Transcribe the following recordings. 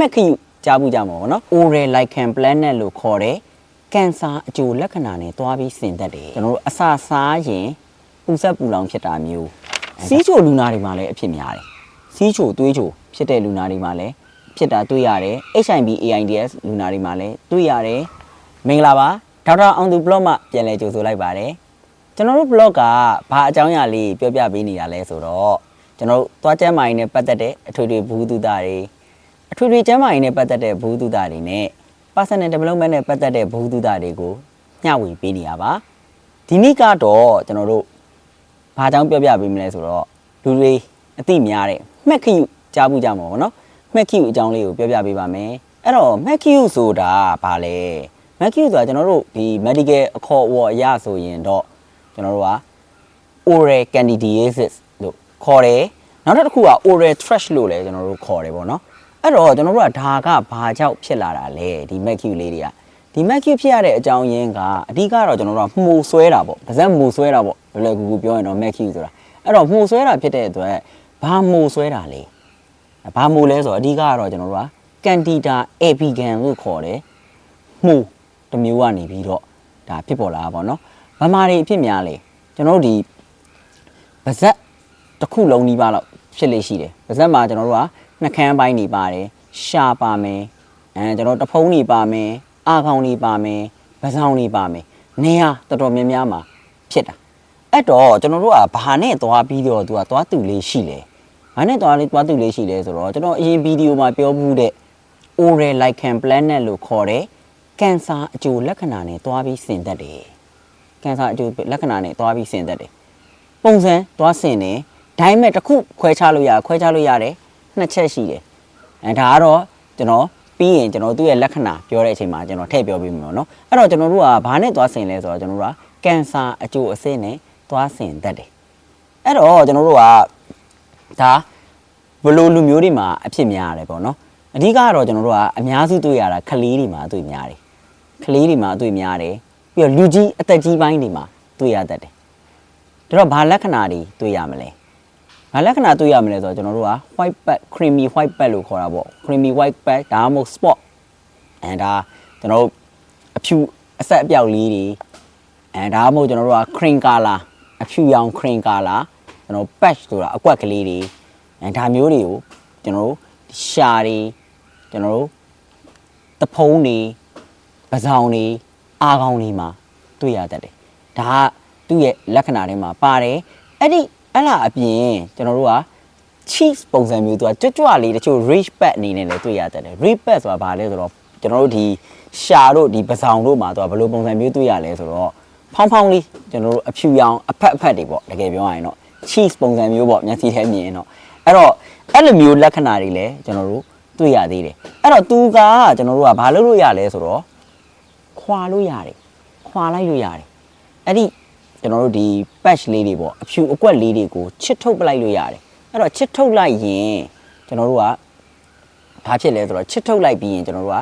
မှတ်ခယူကြားဘူးကြမှာပေါ့နော် oral lichen planet လို့ခေါ်တဲ့ကင်ဆာအကျိုးလက္ခဏာနဲ့တွားပြီးဆင်သက်တယ်ကျွန်တော်တို့အစာစားရင်ပူဆက်ပူလောင်ဖြစ်တာမျိုးစီးချိုလူနာတွေမှာလည်းအဖြစ်များတယ်စီးချိုသွေးချိုဖြစ်တဲ့လူနာတွေမှာလည်းဖြစ်တာတွေ့ရတယ် HIV AIDS လူနာတွေမှာလည်းတွေ့ရတယ်မင်္ဂလာပါဒေါက်တာအောင်သူ blog မှာပြန်လည်ကြိုဆိုလိုက်ပါတယ်ကျွန်တော်တို့ blog ကဘာအကြောင်းအရာလေးပြောပြပေးနေတာလဲဆိုတော့ကျွန်တော်တို့သွားကျမ်းမာရေးနဲ့ပတ်သက်တဲ့အထွေထွေဘူးတုဒတွေ အထွေထွေကျမ်းမာရေးနဲ့ပတ်သက်တဲ့ဘုဟုတုတတွေနဲ့ personal development နဲ့ပတ်သက်တဲ့ဘုဟုတုတတွေကိုမျှဝေပေးနေရပါဒီနေ့ကတော့ကျွန်တော်တို့ဘာကြောင့်ပြောပြပေးမလဲဆိုတော့လူတွေအသိများတဲ့မှတ်ခယူကြားဘူးကြမှာပေါ့နော်မှတ်ခယူအကြောင်းလေးကိုပြောပြပေးပါမယ်အဲ့တော့မှတ်ခယူဆိုတာဘာလဲမှတ်ခယူဆိုတာကျွန်တော်တို့ဒီ medical အခေါ်အဝေါ်အရဆိုရင်တော့ကျွန်တော်တို့က oral candidiasis လို့ခေါ်တယ်နောက်တစ်ခုက oral thrush လို့လည်းကျွန်တော်တို့ခေါ်တယ်ပေါ့နော် အဲ့တော့ကျွန်တော်တို့ကဒါကဘာကြောင့်ဖြစ်လာတာလဲဒီ mercury လေးတွေကဒီ mercury ဖြစ်ရတဲ့အကြောင်းရင်းကအဓိကတော့ကျွန်တော်တို့ကမှုဆွဲတာပေါ့ပါဇက်မှုဆွဲတာပေါ့လွယ်လွယ်ကူကူပြောရင်တော့ mercury ဆိုတာအဲ့တော့မှုဆွဲတာဖြစ်တဲ့အတွက်ဘာမှုဆွဲတာလဲဘာမှုလဲဆိုတော့အဓိကကတော့ကျွန်တော်တို့က candida albicans လို့ခေါ်တယ်မှုတစ်မျိုးကနေပြီးတော့ဒါဖြစ်ပေါ်လာတာပေါ့နော်ဗမာတွေအဖြစ်များလေကျွန်တော်တို့ဒီပါဇက်တစ်ခုလုံးနီးပါးလောက်ဖြစ်လေရှိတယ်ပါဇက်မှာကျွန်တော်တို့က နှကန်းပိုင်းနေပါတယ်ရှာပါမယ်အဲကျွန်တော်တဖုံးနေပါမယ်အာခေါင်နေပါမယ်ပဇောင်းနေပါမယ်နေရာတော်တော်များများမှာဖြစ်တာအဲ့တော့ကျွန်တော်တို့ကဘာနဲ့သွားပြီးတော့သူကသွားတူလေးရှိလေဘာနဲ့သွားလေးသွားတူလေးရှိလဲဆိုတော့ကျွန်တော်အရင်ဗီဒီယိုမှာပြောမှုတဲ့ oral lichen planet လို့ခေါ်တဲ့ကင်ဆာအကျိုးလက္ခဏာနဲ့သွားပြီးဆင်သက်တယ်ကင်ဆာအကျိုးလက္ခဏာနဲ့သွားပြီးဆင်သက်တယ်ပုံစံသွားဆင်တယ်ဒါပေမဲ့တစ်ခုခွဲခြားလို့ရခွဲခြားလို့ရတယ် နှစ်ချက်ရှိတယ်အဲဒါကတော့ကျွန်တော်ပြီးရင်ကျွန်တော်သူ့ရဲ့လက္ခဏာပြောတဲ့အချိန်မှာကျွန်တော်ထည့်ပြောပေးမယ်နော်အဲ့တော့ကျွန်တော်တို့ကဘာနဲ့သွားဆင်လဲဆိုတော့ကျွန်တော်တို့ကကင်ဆာအကျိုးအဆင့်နဲ့သွားဆင်တတ်တယ်အဲ့တော့ကျွန်တော်တို့ကဒါဘယ်လိုလူမျိုးတွေမှာအဖြစ်များရတယ်ပေါ့နော်အဓိကကတော့ကျွန်တော်တို့ကအများစုတွေ့ရတာကလေးတွေမှာတွေ့များတယ်ကလေးတွေမှာတွေ့များတယ်ပြီးတော့လူကြီးအသက်ကြီးပိုင်းတွေမှာတွေ့ရတတ်တယ်ဒါတော့ဘာလက္ခဏာတွေတွေ့ရမလဲ ဘာလက္ခဏာတွေ့ရမလဲဆိုတော့ကျွန်တော်တို့က white pad creamy white pad လို့ခေါ်တာပေါ့ creamy white pad ဒါမှမဟုတ် spot အဲဒါကျွန်တော်တို့အဖြူအဆက်အပြောက်လေးတွေအဲဒါမှမဟုတ်ကျွန်တော်တို့က cream color အဖြူရောင် cream color ကျွန်တော် patch ဆိုတာအကွက်ကလေးတွေအဲဒါမျိုးတွေကိုကျွန်တော်တို့ရှာတွေကျွန်တော်တို့တဖုံးတွေပဇောင်တွေအာခေါင်တွေမှာတွေ့ရတတ်တယ်ဒါကသူ့ရဲ့လက္ခဏာတွေမှာပါတယ်အဲ့ဒီ အဲ့လာအပြင်ကျွန်တော်တို့က cheese ပုံစံမျိုးသူကကြွကြွလေးတချို့ rich pad အနေနဲ့လည်းတွေ့ရတတ်တယ် rich pad ဆိုတာဘာလဲဆိုတော့ကျွန်တော်တို့ဒီရှာတို့ဒီပစောင်တို့မှာသူကဘယ်လိုပုံစံမျိုးတွေ့ရလဲဆိုတော့ဖောင်းဖောင်းလေးကျွန်တော်တို့အဖြူရောင်အဖက်အဖက်တွေပေါ့တကယ်ပြောရရင်တော့ cheese ပုံစံမျိုးပေါ့မျက်စိထဲမြင်ရင်တော့အဲ့တော့အဲ့လိုမျိုးလက္ခဏာတွေလည်းကျွန်တော်တို့တွေ့ရသေးတယ်အဲ့တော့သူကကျွန်တော်တို့ကဘာလုပ်လို့ရလဲဆိုတော့ခွာလို့ရတယ်ခွာလိုက်လို့ရတယ်အဲ့ဒီ ကျွန်တော်တို့ဒီ patch လေးတွေပေါ့အဖြူအကွက်လေးတွေကိုချစ်ထုတ်ပလိုက်လို့ရတယ်အဲ့တော့ချစ်ထုတ်လိုက်ရင်ကျွန်တော်တို့ကဘာဖြစ်လဲဆိုတော့ချစ်ထုတ်လိုက်ပြီးရင်ကျွန်တော်တို့က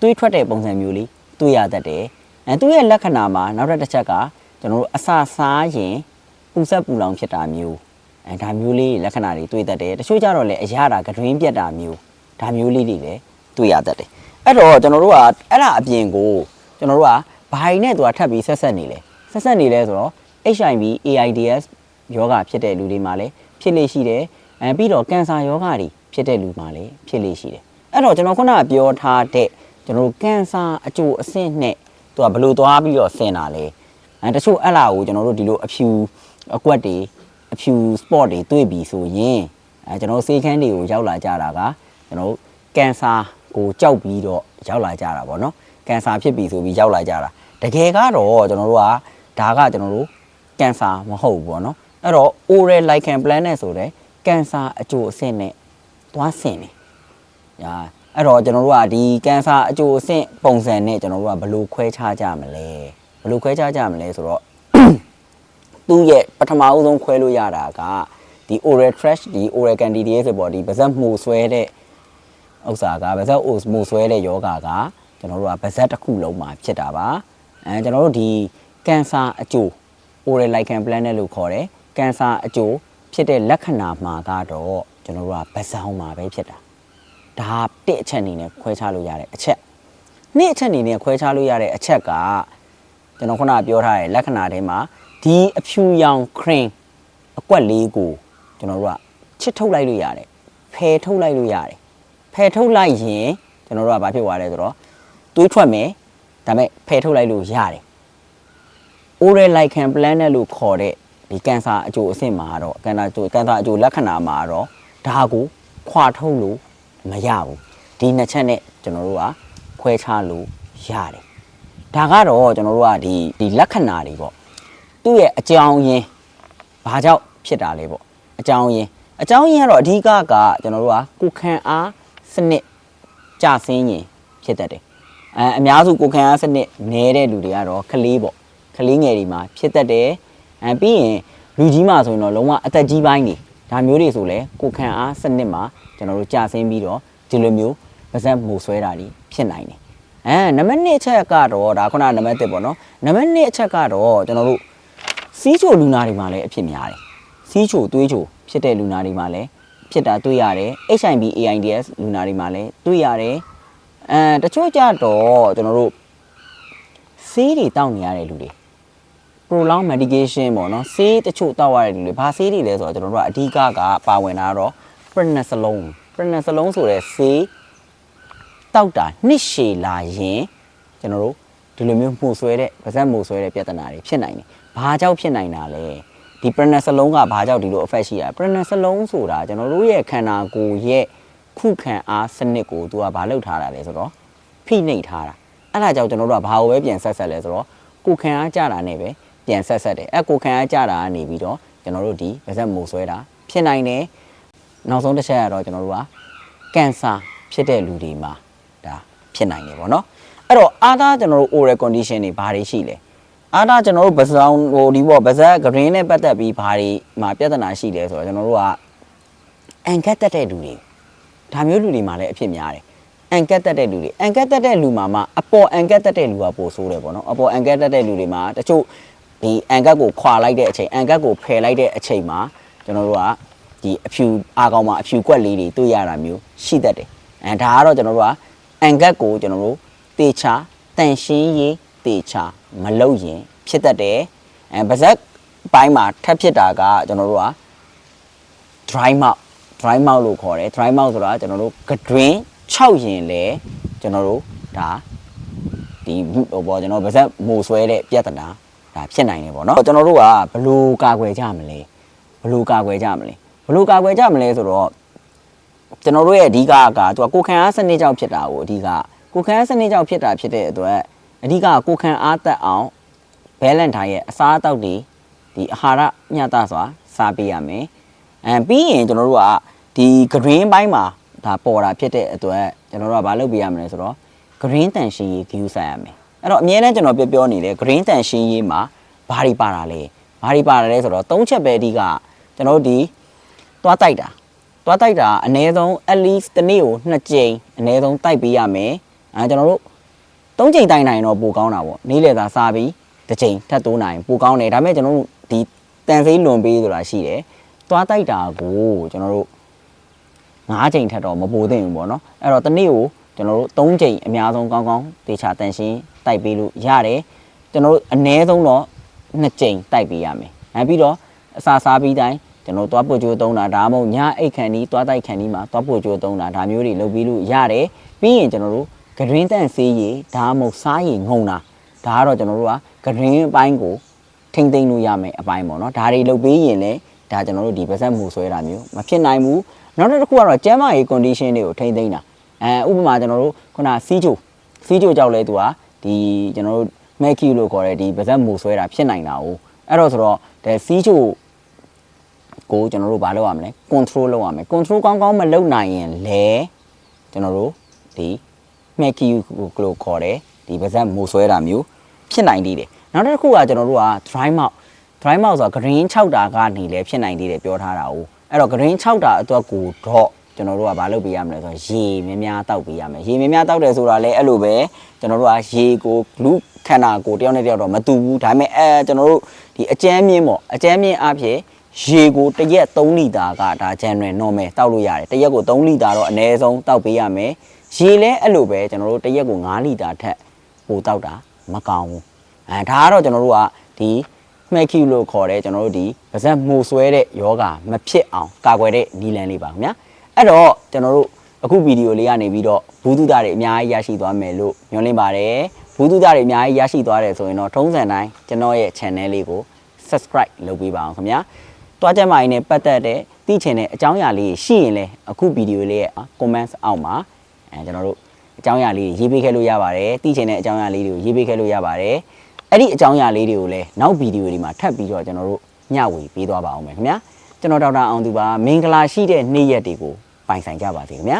တွေးထွက်တဲ့ပုံစံမျိုးလေးတွေးရတတ်တယ်အဲသူ့ရဲ့လက္ခဏာမှာနောက်တစ်တစ်ချက်ကကျွန်တော်တို့အစာစားရင်ပူဆက်ပူလောင်ဖြစ်တာမျိုးအဲဒါမျိုးလေးလက္ခဏာတွေတွေးတတ်တယ်တချို့ကြတော့လည်းအရာတာကတွင်းပြက်တာမျိုးဒါမျိုးလေးတွေလည်းတွေးရတတ်တယ်အဲ့တော့ကျွန်တော်တို့ကအဲ့ဒါအပြင်ကိုကျွန်တော်တို့ကဘာတွေနဲ့သူကထပ်ပြီးဆက်ဆက်နေလဲ ဆက်ဆက်နေလဲဆိုတော့ HIV AIDS ယောဂဖြစ်တဲ့လူတွေမှာလည်းဖြစ်လေရှိတယ်အဲပြီးတော့ကင်ဆာယောဂတွေဖြစ်တဲ့လူမှာလည်းဖြစ်လေရှိတယ်အဲ့တော့ကျွန်တော်ခုနကပြောထားတဲ့ကျွန်တော်တို့ကင်ဆာအကျိုးအဆင့်နဲ့သူကဘယ်လိုသွားပြီးတော့ဆင်တာလဲအဲတချို့အဲ့လာကိုကျွန်တော်တို့ဒီလိုအဖြူအကွက်တွေအဖြူ spot တွေတွေ့ပြီဆိုရင်အဲကျွန်တော်တို့ဆေးခန်းတွေကိုရောက်လာကြတာကကျွန်တော်တို့ကင်ဆာကိုကြောက်ပြီးတော့ရောက်လာကြတာပေါ့နော်ကင်ဆာဖြစ်ပြီဆိုပြီးရောက်လာကြတာတကယ်ကတော့ကျွန်တော်တို့က ဒါကကျွန်တော်တို့ကင်ဆာမဟုတ်ဘူးပေါ့နော်အဲ့တော့ oral lichen planet ဆိုတဲ့ကင်ဆာအကျိုးအဆင့်နဲ့သွားဆင်နေညာအဲ့တော့ကျွန်တော်တို့ကဒီကင်ဆာအကျိုးအဆင့်ပုံစံနဲ့ကျွန်တော်တို့ကဘယ်လိုခွဲခြားကြမလဲဘယ်လိုခွဲခြားကြမလဲဆိုတော့သူ့ရဲ့ပထမအဆုံးခွဲလို့ရတာကဒီ oral trash ဒီ oral candidate ဆိုပေါ့ဒီပါဇက်မှုဆွဲတဲ့ဥစ္စာကပါဇက်မှုဆွဲတဲ့ယောဂါကကျွန်တော်တို့ကပါဇက်တစ်ခုလုံးမှာဖြစ်တာပါအဲကျွန်တော်တို့ဒီ ကင်ဆာအကျိုး oral lichen planet လို့ခေါ်တယ်ကင်ဆာအကျိုးဖြစ်တဲ့လက္ခဏာမှာကတော့ကျွန်တော်တို့ကပါဇောင်းမှာပဲဖြစ်တာဒါတစ်အချက်အနေနဲ့ခွဲခြားလို့ရတဲ့အချက်နှစ်အချက်အနေနဲ့ခွဲခြားလို့ရတဲ့အချက်ကကျွန်တော်ခုနကပြောထားတဲ့လက္ခဏာထဲမှာဒီအဖြူရောင်ခရင်အကွက်လေးကိုကျွန်တော်တို့ကချစ်ထုတ်လိုက်လို့ရတယ်ဖယ်ထုတ်လိုက်လို့ရတယ်ဖယ်ထုတ်လိုက်ရင်ကျွန်တော်တို့ကဘာဖြစ်သွားလဲဆိုတော့သွေးထွက်မယ်ဒါပေမဲ့ဖယ်ထုတ်လိုက်လို့ရတယ် oral lichen planet လို့ခေါ်တဲ့ဒီကင်ဆာအကျိုးအဆင့်မှာတော့ကင်ဆာအကျိုးကင်ဆာအကျိုးလက္ခဏာမှာတော့ဒါကိုခွာထုတ်လို့မရဘူးဒီနှစ်ချက်နဲ့ကျွန်တော်တို့ကခွဲခြားလို့ရတယ်ဒါကတော့ကျွန်တော်တို့ကဒီဒီလက္ခဏာတွေပေါ့သူ့ရဲ့အကြောင်းရင်းဘာကြောင့်ဖြစ်တာလဲပေါ့အကြောင်းရင်းအကြောင်းရင်းကတော့အဓိကကကျွန်တော်တို့ကကိုယ်ခံအားစနစ်ကြဆင်းရင်ဖြစ်တတ်တယ်အဲအများစုကိုယ်ခံအားစနစ်နည်းတဲ့လူတွေကတော့ကလေးပေါ့ ကလေးငယ်တွေမှာဖြစ်တတ်တယ်အဲပြီးရင်လူကြီးမှာဆိုရင်တော့လုံးဝအသက်ကြီးပိုင်းနေဒါမျိုးတွေဆိုလဲကိုယ်ခံအားစနစ်မှာကျွန်တော်တို့ကြာဆင်းပြီးတော့ဒီလိုမျိုးပါဇက်မှုဆွဲတာတွေဖြစ်နိုင်တယ်အဲနံပါတ်1အချက်ကတော့ဒါခုနကနံပါတ်1ပေါ့နော်နံပါတ်2အချက်ကတော့ကျွန်တော်တို့စီးချိုလူနာတွေမှာလည်းအဖြစ်များတယ်စီးချိုသွေးချိုဖြစ်တဲ့လူနာတွေမှာလည်းဖြစ်တာတွေ့ရတယ် HIV AIDS လူနာတွေမှာလည်းတွေ့ရတယ်အဲတချို့ကြတော့ကျွန်တော်တို့ဆေးတွေတောက်နေရတဲ့လူတွေ prolong medication ပေါ့နော်ဆေးတချို့တောက်ရတဲ့လူတွေဘာဆေးတွေလဲဆိုတော့ကျွန်တော်တို့ကအဓိကကပါဝင်တာကတော့ prednisolone prednisolone ဆိုတဲ့ဆေးတောက်တာနှစ်ရှည်လာရင်ကျွန်တော်တို့ဒီလိုမျိုးမှုဆွဲတဲ့ပါးစပ်မှုဆွဲတဲ့ပြဿနာတွေဖြစ်နိုင်တယ်။ဘာကြောင့်ဖြစ်နိုင်တာလဲ။ဒီ prednisolone ကဘာကြောင့်ဒီလို effect ရှိရလဲ prednisolone ဆိုတာကျွန်တော်တို့ရဲ့ခန္ဓာကိုယ်ရဲ့ခုခံအားစနစ်ကိုသူကဘာလုပ်ထားတာလဲဆိုတော့ဖိနှိပ်ထားတာ။အဲ့ဒါကြောင့်ကျွန်တော်တို့ကဘာကိုပဲပြန်ဆက်ဆက်လဲဆိုတော့ကိုယ်ခံအားကြတာနဲ့ပဲ ပြန်ဆက်ဆက်တယ်။အဲ့ကိုယ်ခံအားကြတာကနေပြီးတော့ကျွန်တော်တို့ဒီပါးစပ်မှုဆွဲတာဖြစ်နိုင်တယ်။နောက်ဆုံးတစ်ချက်ကတော့ကျွန်တော်တို့ကကင်ဆာဖြစ်တဲ့လူတွေမှာဒါဖြစ်နိုင်တယ်ပေါ့နော်အဲ့တော့အားသားကျွန်တော်တို့ oral condition တွေဘာတွေရှိလဲအားသားကျွန်တော်တို့ပါးစပ်ဟိုဒီပေါ့ပါးစပ် green နဲ့ပတ်သက်ပြီးဘာတွေမှာပြဿနာရှိလဲဆိုတော့ကျွန်တော်တို့ကအန်ကတ်တက်တဲ့လူတွေဒါမျိုးလူတွေမှာလည်းအဖြစ်များတယ်အန်ကတ်တက်တဲ့လူတွေအန်ကတ်တက်တဲ့လူမှာမှအပေါ်အန်ကတ်တက်တဲ့လူကပိုဆိုးတယ်ပေါ့နော်အပေါ်အန်ကတ်တက်တဲ့လူတွေမှာတချို့ ဒီအန်ကတ်ကိုခွာလိုက်တဲ့အချိန်အန်ကတ်ကိုဖယ်လိုက်တဲ့အချိန်မှာကျွန်တော်တို့ကဒီအဖြူအာကောင်မှာအဖြူကွက်လေးတွေတွေ့ရတာမျိုးရှိတတ်တယ်အဲဒါကတော့ကျွန်တော်တို့ကအန်ကတ်ကိုကျွန်တော်တို့တေချာတန်ရှင်းရေးတေချာမလုပ်ရင်ဖြစ်တတ်တယ်အဲပါဇက်ပိုင်းမှာထပ်ဖြစ်တာကကျွန်တော်တို့က dry mouth dry mouth လို့ခေါ်တယ် dry mouth ဆိုတာကျွန်တော်တို့ကတွင်6ရင်လဲကျွန်တော်တို့ဒါဒီဟိုပေါ့ကျွန်တော်ပါဇက်မိုဆွဲတဲ့ပြဿနာ ဒါဖြစ်နိုင်တယ်ပေါ့နော်ကျွန်တော်တို့ကဘယ်လိုကာကွယ်ကြမလဲဘယ်လိုကာကွယ်ကြမလဲဘယ်လိုကာကွယ်ကြမလဲဆိုတော့ကျွန်တော်တို့ရဲ့အဓိကကသူကကိုယ်ခံအားစနစ်ကြောင့်ဖြစ်တာကိုအဓိကကိုယ်ခံအားစနစ်ကြောင့်ဖြစ်တာဖြစ်တဲ့အတွက်အဓိကကိုယ်ခံအားသက်အောင် balance ထားရဲ့အစားအသောက်တွေဒီအာဟာရမျှတစွာစားပေးရမယ်အဲပြီးရင်ကျွန်တော်တို့ကဒီ green ဘိုင်းမှာဒါပေါ်တာဖြစ်တဲ့အတွက်ကျွန်တော်တို့ကမလုပ်ပေးရမလဲဆိုတော့ green တန်ရှင်းရေး view ဆိုင်ရမယ် အဲ့တော့အများနဲ့ကျွန်တော်ပြောပြောနေတယ် green တန်ရှင်းရေးမှာဘာတွေပါတာလဲဘာတွေပါတာလဲဆိုတော့၃ချက်ပဲအဓိကကျွန်တော်တို့ဒီသွားတိုက်တာသွားတိုက်တာအနည်းဆုံး at least တစ်နေ့ကို2ကြိမ်အနည်းဆုံးတိုက်ပေးရမယ်အဲကျွန်တော်တို့၃ကြိမ်တိုက်နိုင်တော့ပိုကောင်းတာပေါ့နေ့လည်သာစားပြီးတစ်ကြိမ်ထပ်တိုးနိုင်ပိုကောင်းတယ်ဒါပေမဲ့ကျွန်တော်တို့ဒီတန်စိလွန်ပေးဆိုတာရှိတယ်သွားတိုက်တာကိုကျွန်တော်တို့၅ကြိမ်ထက်တော့မပိုသင့်ဘူးပေါ့နော်အဲ့တော့တစ်နေ့ကိုကျွန်တော်တို့၃ကြိမ်အများဆုံးကောင်းကောင်းတေချာတန်ရှင်း တိုက်ပေးလို့ရတယ်ကျွန်တော်တို့အနည်းဆုံးတော့2ကြိမ်တိုက်ပေးရမယ်အဲပြီးတော့အစာစားပြီးတိုင်းကျွန်တော်သွားပုတ်ကြိုးသုံးတာဒါမှမဟုတ်ညအိတ်ခန်ဒီသွားတိုက်ခန်ဒီမှာသွားပုတ်ကြိုးသုံးတာဒါမျိုးတွေလုပ်ပြီးလို့ရတယ်ပြီးရင်ကျွန်တော်တို့ဂရင်းတန့်ဆေးရည်ဒါမှမဟုတ်စားရည်ငုံတာဒါကတော့ကျွန်တော်တို့ကဂရင်းအပိုင်းကိုထိမ့်သိမ့်လို့ရမယ်အပိုင်းပေါ့နော်ဒါတွေလုပ်ပြီးရင်လည်းဒါကျွန်တော်တို့ဒီပါဇက်မှုဆွဲတာမျိုးမဖြစ်နိုင်ဘူးနောက်တစ်ခုကတော့ကျန်းမာရေး condition တွေကိုထိမ့်သိမ့်တာအဲဥပမာကျွန်တော်တို့ခုနစီးချိုစီးချိုကြောက်လဲသူက ဒီကျွန်တော်တို့ mercury လို့ခေါ်တဲ့ဒီပါဇက်မှုဆွဲတာဖြစ်နိုင်တာ哦အဲ့တော့ဆိုတော့ဒီစီးချိုကိုကျွန်တော်တို့ဘာလုပ်ရမလဲ control လုပ်ရမယ် control ကောင်းကောင်းမလုပ်နိုင်ရင်လဲကျွန်တော်တို့ဒီ mercury ကိုလို့ခေါ်တယ်ဒီပါဇက်မှုဆွဲတာမျိုးဖြစ်နိုင်သေးတယ်နောက်တစ်ခုကကျွန်တော်တို့က dry mouth dry mouth ဆိုတာ green 6တာကနေလဲဖြစ်နိုင်သေးတယ်ပြောထားတာ哦အဲ့တော့ green 6တာအတွက်ကိုတော့ ကျွန်တော်တို့ကဘာလုပ်ပေးရမလဲဆိုတော့ရေများများတောက်ပေးရမယ်ရေများများတောက်တယ်ဆိုတာလဲအဲ့လိုပဲကျွန်တော်တို့ကရေကိုလူခန္ဓာကိုယ်တယောက်နဲ့တယောက်တော့မတူဘူးဒါပေမဲ့အဲကျွန်တော်တို့ဒီအကျမ်းမြင့်ပေါ့အကျမ်းမြင့်အဖြစ်ရေကိုတစ်ရက်3လီတာကဒါ general normal တောက်လို့ရတယ်တစ်ရက်ကို3လီတာတော့အနည်းဆုံးတောက်ပေးရမယ်ရေလည်းအဲ့လိုပဲကျွန်တော်တို့တစ်ရက်ကို5လီတာထက်ပိုတောက်တာမကောင်းဘူးအဲဒါကတော့ကျွန်တော်တို့ကဒီမှက်ကျူလို့ခေါ်တဲ့ကျွန်တော်တို့ဒီပါဇက်မှုဆွဲတဲ့ယောဂမဖြစ်အောင်ကာကွယ်တဲ့နီလန်လေးပါခင်ဗျာ အဲ့တော့ကျွန်တော်တို့အခုဗီဒီယိုလေးကနေပြီးတော့ဘူးတုဒတွေအများကြီးရရှိသွားမယ်လို့ညွှန်လင်းပါတယ်ဘူးတုဒတွေအများကြီးရရှိသွားတယ်ဆိုရင်တော့ထုံးစံတိုင်းကျွန်တော်ရဲ့ channel လေးကို subscribe လုပ်ပေးပါအောင်ခင်ဗျာတွားချက်မိုင်းနဲ့ပတ်သက်တဲ့သိချင်တဲ့အကြောင်းအရာလေးရှိရင်လည်းအခုဗီဒီယိုလေးရဲ့ comments အောက်မှာအဲကျွန်တော်တို့အကြောင်းအရာလေးရေးပေးခဲ့လို့ရပါတယ်သိချင်တဲ့အကြောင်းအရာလေးတွေကိုရေးပေးခဲ့လို့ရပါတယ်အဲ့ဒီအကြောင်းအရာလေးတွေကိုလည်းနောက်ဗီဒီယိုဒီမှာထပ်ပြီးတော့ကျွန်တော်တို့ညဝေပေးသွားပါအောင်မယ်ခင်ဗျာကျွန်တော်ဒေါက်တာအောင်သူပါမင်္ဂလာရှိတဲ့နေ့ရက်တွေကို ပိုင်ဆိုင်ကြပါစေခင်ဗျာ